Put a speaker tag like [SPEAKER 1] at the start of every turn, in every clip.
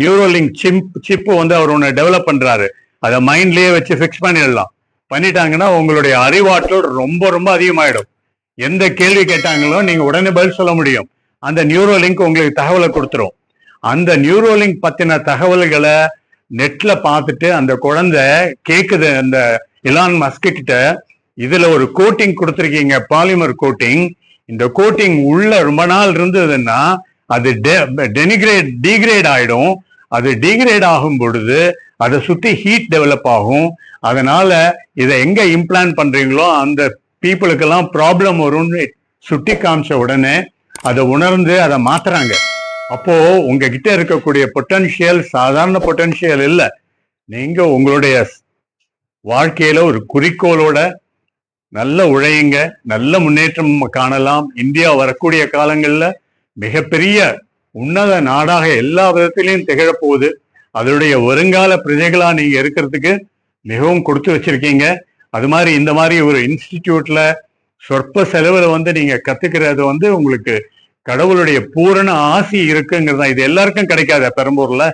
[SPEAKER 1] Neuralink chip chip வந்து அவர் ஒன்று develop பண்ணுறாரு அதை மைண்ட்லேயே வச்சு ஃபிக்ஸ் பண்ணிடலாம். பண்ணிட்டாங்கன்னா உங்களுடைய அறிவாற்றல் ரொம்ப ரொம்ப அதிகமாயிடும். எந்த கேள்வி கேட்டாங்களோ நீங்கள் உடனே பதில் சொல்ல முடியும். அந்த நியூரோலிங்க் உங்களுக்கு தகவலை கொடுத்துரும். அந்த நியூரோலிங்க் பற்றின தகவல்களை நெட்டில் பார்த்துட்டு அந்த குழந்தை கேட்குது அந்த இலான் மஸ்க் கிட்ட இதில் ஒரு கோட்டிங் கொடுத்துருக்கீங்க பாலிமர் கோட்டிங் இந்த கோட்டிங் உள்ள ரொம்ப நாள் இருந்ததுன்னா அது டெனிகிரேட் டீக்ரேட் ஆயிடும். அது டிகிரேட் ஆகும் பொழுது அதை சுற்றி ஹீட் டெவலப் ஆகும். அதனால இதை எங்க இம்ப்ளான்ட் பண்றீங்களோ அந்த பீப்புளுக்கெல்லாம் ப்ராப்ளம் வரும்னு சுட்டி காமிச்ச உடனே அதை உணர்ந்து அதை மாத்துறாங்க. அப்போ உங்ககிட்ட இருக்கக்கூடிய பொட்டன்ஷியல் சாதாரண பொட்டன்ஷியல் இல்லை. நீங்க உங்களுடைய வாழ்க்கையில ஒரு குறிக்கோளோட நல்ல உழையுங்க நல்ல முன்னேற்றம் காணலாம். இந்தியா வரக்கூடிய காலங்களில் மிகப்பெரிய உன்னத நாடாக எல்லா விதத்திலையும் திகழப்போகுது அதனுடைய வருங்கால பிரஜைகளா நீங்க இருக்கிறதுக்கு மிகவும் கொடுத்து வச்சிருக்கீங்க. அது மாதிரி இந்த மாதிரி ஒரு இன்ஸ்டிடியூட்ல சொற்ப செலவில் வந்து நீங்க கத்துக்கிறது வந்து உங்களுக்கு கடவுளுடைய பூரண ஆசி இருக்குங்கிறது தான். இது எல்லாருக்கும் கிடைக்காத பெரம்பூர்ல.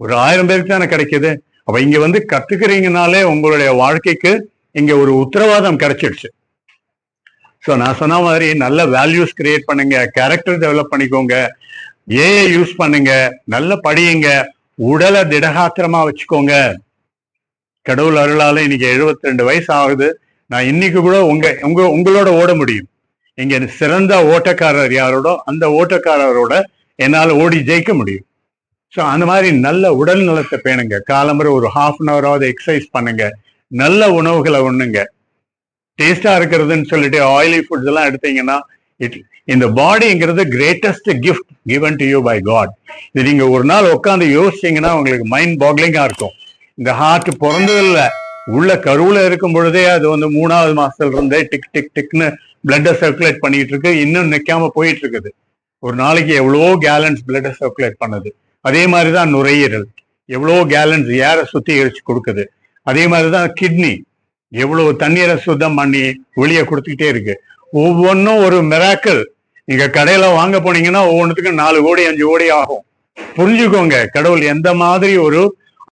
[SPEAKER 1] ஒரு ஆயிரம் பேருக்கு தானே கிடைக்குது. அப்ப இங்க வந்து கத்துக்கிறீங்கனாலே உங்களுடைய வாழ்க்கைக்கு இங்க ஒரு உத்தரவாதம் கிடைச்சிடுச்சு. ஸோ நான் சொன்ன மாதிரி நல்ல வேல்யூஸ் கிரியேட் பண்ணுங்க கேரக்டர் டெவலப் பண்ணிக்கோங்க. ஏஐ யூஸ் பண்ணுங்க? நல்ல படியுங்க. உடலை திடகாத்திரமா வச்சுக்கோங்க. கடவுள் அருளால இன்னைக்கு 72 ரெண்டு வயசு ஆகுது. நான் இன்னைக்கு கூட உங்க உங்க உங்களோட ஓட முடியும். இங்க சிறந்த ஓட்டக்காரர் யாரோட அந்த ஓட்டக்காரரோட என்னால் ஓடி ஜெயிக்க முடியும். ஸோ அந்த மாதிரி நல்ல உடல் நலத்தை பேணுங்க. காலம்புற ஒரு ஹாஃப் அன் ஹவராவது எக்ஸசைஸ் பண்ணுங்க. நல்ல உணவுகளை உண்ணுங்க. டேஸ்டா இருக்கிறதுன்னு சொல்லிட்டு ஆயிலி ஃபுட்ஸ் எல்லாம் எடுத்தீங்கன்னா இட் இந்த பாடிங்கிறது greatest gift given to you by God இது நீங்க ஒரு நாள் உட்காந்து யோசிச்சீங்கன்னா உங்களுக்கு மைண்ட் பாக்லிங்கா இருக்கும். இந்த ஹார்ட் பிறந்ததில்ல உள்ள கருவுல இருக்கும் பொழுதே அது வந்து மூணாவது மாசத்துல இருந்தே டிக் டிக் டிக்னு பிளட்டை சர்க்குலேட் பண்ணிட்டு இருக்கு. இன்னும் நிக்காம போயிட்டு இருக்குது. ஒரு நாளைக்கு எவ்வளோ கேலன்ஸ் பிளட்டை சர்க்குலேட் பண்ணுது. அதே மாதிரி தான் நுரையீரல். எவ்வளோ கேலன்ஸ் ஏரை சுத்திகரிச்சு கொடுக்குது. அதே மாதிரி தான் கிட்னி எவ்வளவு தண்ணீரை சுத்தம் பண்ணி வெளியே கொடுத்துக்கிட்டே இருக்கு. ஒவ்வொன்றும் ஒரு மிராக்கள் நீங்க கடையில வாங்க போனீங்கன்னா ஒவ்வொன்றுத்துக்கும் நாலு கோடி அஞ்சு கோடி ஆகும். புரிஞ்சுக்கோங்க கடவுள் எந்த மாதிரி ஒரு